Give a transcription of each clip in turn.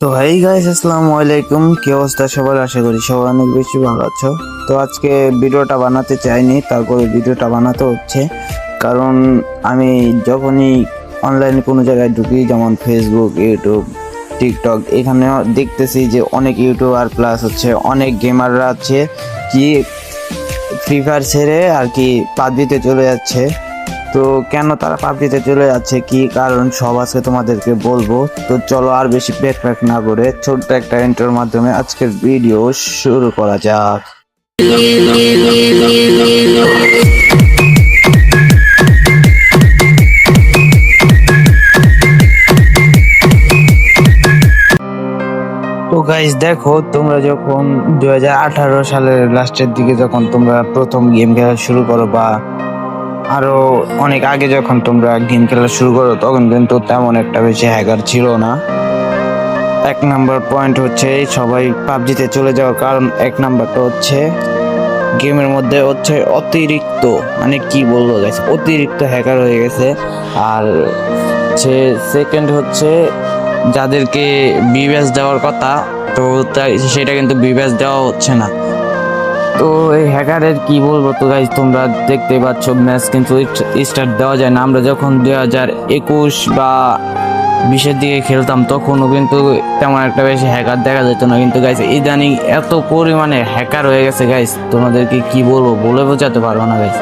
তো hi guys আসসালামু আলাইকুম। কি অবস্থা সবার? আশা করি সবাই অনেক বেশি ভালো আছো। তো আজকে ভিডিওটা বানাতে চাইনি, তারপরে ভিডিওটা বানাতে হচ্ছে। কারণ আমি যখনই অনলাইনে কোনো জায়গায় ঢুকি, যেমন ফেসবুক ইউটিউব টিকটক এখানে দেখতেছি যে অনেক ইউটিউবার প্লাস হচ্ছে, অনেক গেমাররা আছে, কি ফ্রি ফায়ার ছেড়ে আর কি পাবজিতে চলে যাচ্ছে। তো কেন তারা পাবজিতে চলে যাচ্ছে? কি কারণ? সব আজকে তোমাদেরকে বলব। তো চলো আর বেশি প্যাক প্যাক না করে ছোট্ট একটা ইন্টার মাধ্যমে আজকের ভিডিও শুরু করা যাক। তো গাইস দেখো, তোমরা যখন দু হাজার আঠারো সালের লাস্টের দিকে যখন তোমরা প্রথম গেম খেলা শুরু করো বা আরও অনেক আগে যখন তোমরা গেম খেলা শুরু করো, তখন কিন্তু তেমন একটা বেশি হ্যাকার ছিল না। এক নাম্বার পয়েন্ট হচ্ছে সবাই পাবজিতে চলে যাওয়ার কারণ এক নাম্বারটা হচ্ছে গেমের মধ্যে হচ্ছে অতিরিক্ত মানে কি বলব গেছে অতিরিক্ত হ্যাকার হয়ে গেছে। আর হচ্ছে সেকেন্ড হচ্ছে যাদেরকে বিবেস দেওয়ার কথা, তো তাই- সেটা কিন্তু বিবেস দেওয়া হচ্ছে না। তো এই হ্যাকারের কি বলব তো গাইজ তোমরা দেখতে পাচ্ছ ম্যাচ কিন্তু স্টার্ট দেওয়া যায় না। আমরা যখন দুই হাজার একুশ বা বিশের দিকে খেলতাম, তখনও কিন্তু তেমন একটা বেশি হ্যাকার দেখা যেত না। কিন্তু গাইজ ইদানিং এত পরিমাণে হ্যাকার হয়ে গেছে গাইজ তোমাদেরকে কি বলব, বলে বোঝাতে পারব না গাইজ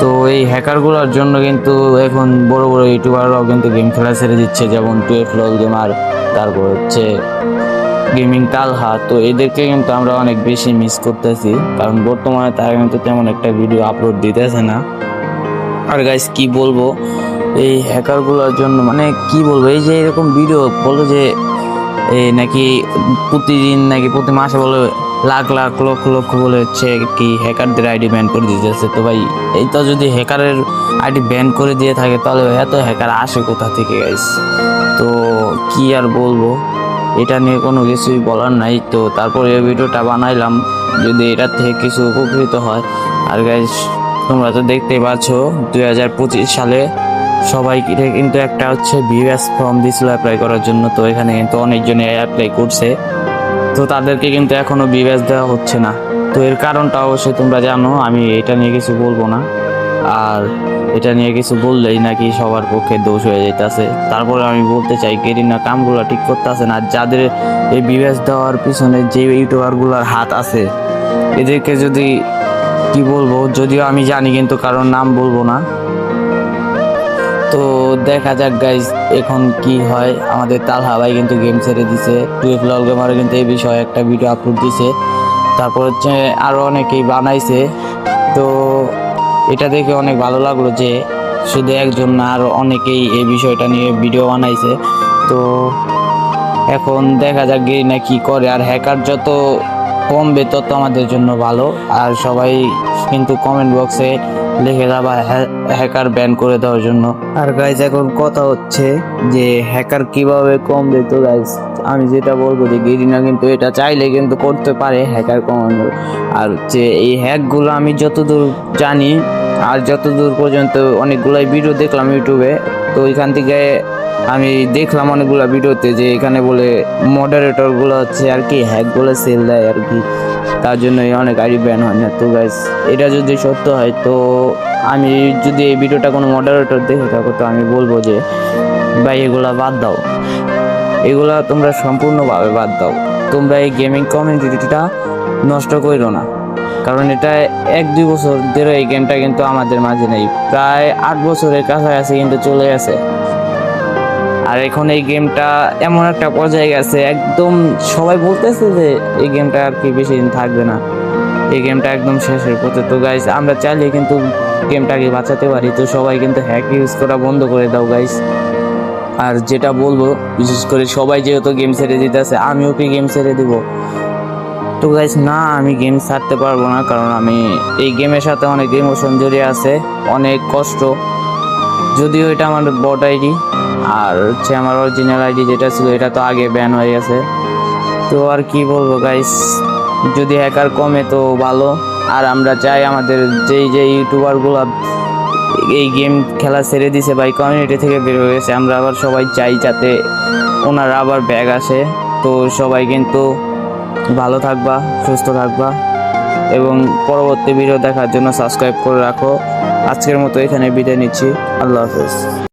তো এই হ্যাকারগুলোর জন্য কিন্তু এখন বড় বড় ইউটিউবাররাও কিন্তু গেম খেলা ছেড়ে দিচ্ছে, যেমন টুয়েলভ গেমার তারপর হচ্ছে গেমিং তালহা, তো এদেরকে কিন্তু আমরা অনেক বেশি মিস করতেছি। কারণ বর্তমানে তারা কিন্তু তেমন একটা ভিডিও আপলোড দিতেছে না। আর গাইস কি বলব? এই হ্যাকারগুলোর জন্য মানে কি বলব? এই যে এরকম ভিডিও বলো যে, এই নাকি প্রতিদিন, নাকি প্রতি মাসে বলে লাখ লাখ, লক্ষ লক্ষ বলে হচ্ছে কি হ্যাকারদের আইডি ব্যান করে দিতেছে। তো ভাই এই তো যদি হ্যাকারের আইডি ব্যান করে দিয়ে থাকে, তাহলে এত হ্যাকার আসে কোথা থেকে গাইস তো কি আর বলব? এটা নিয়ে কোনো কিছুই বলার নাই। তো তারপর এই ভিডিওটা বানাইলাম, যদি এটা থেকে কিছু উপকৃত হয়। আর গাইজ তোমরা তো দেখতেই পাচ্ছ, দুই হাজার পঁচিশ সালে সবাই কিন্তু একটা হচ্ছে ভিউএস ফর্ম দিছিল অ্যাপ্লাই করার জন্য। তো এখানে কিন্তু অনেকজনে অ্যাপ্লাই করছে। তো তাদেরকে কিন্তু এখনও বিবেচ দেওয়া হচ্ছে না। তো এর কারণটা অবশ্যই তোমরা জানো, আমি এটা নিয়ে কিছু বলব না। আর এটা নিয়ে কিছু বললেই নাকি সবার পক্ষে দোষ হয়ে যেতেছে তারপরে আমি বলতে চাই গেরিনা কামগুলো ঠিক করতেছে না, যাদের এই বিবেচ দেওয়ার পিছনে যে ইউটিউবারগুলোর হাত আছে, এদেরকে যদি, কি বলব, যদিও আমি জানি কিন্তু কারোর নাম বলব না। তো দেখা যাক গাইজ এখন কি হয়। আমাদের তালহা ভাই কিন্তু গেম ছেড়ে দিছে। টুয়েলভ লল গেমারও কিন্তু এই বিষয়ে একটা ভিডিও আপলোড দিছে। তারপর হচ্ছে আরও অনেকেই বানাইছে। তো এটা দেখে অনেক ভালো লাগল যে শুধু একজন না আরও অনেকেই এই বিষয়টা নিয়ে ভিডিও বানাইছে। তো এখন দেখা যাক না কি করে। আর হ্যাকার যত কমবে তত আমাদের জন্য ভালো। আর সবাই কিন্তু কমেন্ট বক্সে লিখে দেওয়া হ্যাকার ব্যান করে দেওয়ার জন্য। আর গাইজ এখন কথা হচ্ছে যে হ্যাকার কীভাবে কমবে তো গাইজ আমি যেটা বলব যে গেরিনা কিন্তু এটা চাইলে কিন্তু করতে পারে হ্যাকার কমানো আর হচ্ছে এই হ্যাকগুলো আমি যতদূর জানি আর যতদূর পর্যন্ত অনেকগুলাই ভিডিও দেখলাম ইউটিউবে তো ওইখান থেকে আমি দেখলাম অনেকগুলো ভিডিওতে যে এখানে বলে মডারেটরগুলো হচ্ছে আর কি হ্যাকগুলো সেল দেয় আর কি। তার জন্য অনেক আইডি ব্যান হয় না। তো গাইস এটা যদি সত্য হয়, তো আমি যদি এই ভিডিওটা কোনো মডারেটর দেখে থাকো, তো আমি বলব যে, ভাই এগুলা বাদ দাও। এগুলা তোমরা সম্পূর্ণভাবে বাদ দাও। তোমরা এই গেমিং কমিউনিটিটা নষ্ট করো না। কারণ এটা এক, দুই বছর ধরে এই গেমটা কিন্তু আমাদের মাঝে নেই। প্রায় আট বছরের কাছাকাছি কিন্তু চলে গেছে। আর এখন এই গেমটা এমন একটা পর্যায়ে গেছে, একদম সবাই বলতেছে যে এই গেমটা আর কি বেশি দিন থাকবে না। এই গেমটা একদম শেষের পথে। তো গাইস আমরা চাইলে কিন্তু গেমটাকে বাঁচাতে পারি। তো সবাই কিন্তু হ্যাক ইউজ করা বন্ধ করে দাও গাইস আর যেটা বলব, বিশেষ করে সবাই যেহেতু গেম ছেড়ে দিতেছে, আমিও কি গেম ছেড়ে দিব? তো গাইস না, আমি গেম ছাড়তে পারব না, কারণ আমি এই গেমের সাথে অনেক ইমোশন জড়িয়ে আছে, অনেক কষ্ট। যদিও এটা আমার বট আইডি আর হচ্ছে আমার অরিজিনাল আইডি যেটা ছিল, এটা তো আগে ব্যান হয়ে গেছে। তো আর কি বলব গাইস যদি হ্যাকার কমে তো ভালো। আর আমরা চাই আমাদের যেই যে ইউটিউবারগুলো এই গেম খেলা ছেড়ে দিছে বা কমিউনিটি থেকে বের হয়ে গেছে, আমরা আবার সবাই চাই যাতে ওনারা আবার ব্যাগ আসে। তো সবাই কিন্তু ভালো থাকবা, সুস্থ থাকবা এবং পরবর্তী ভিডিও দেখার জন্য সাবস্ক্রাইব করে রাখো। আজকের মতো এখানে বিদায় নিচ্ছি। আল্লাহ হাফেজ।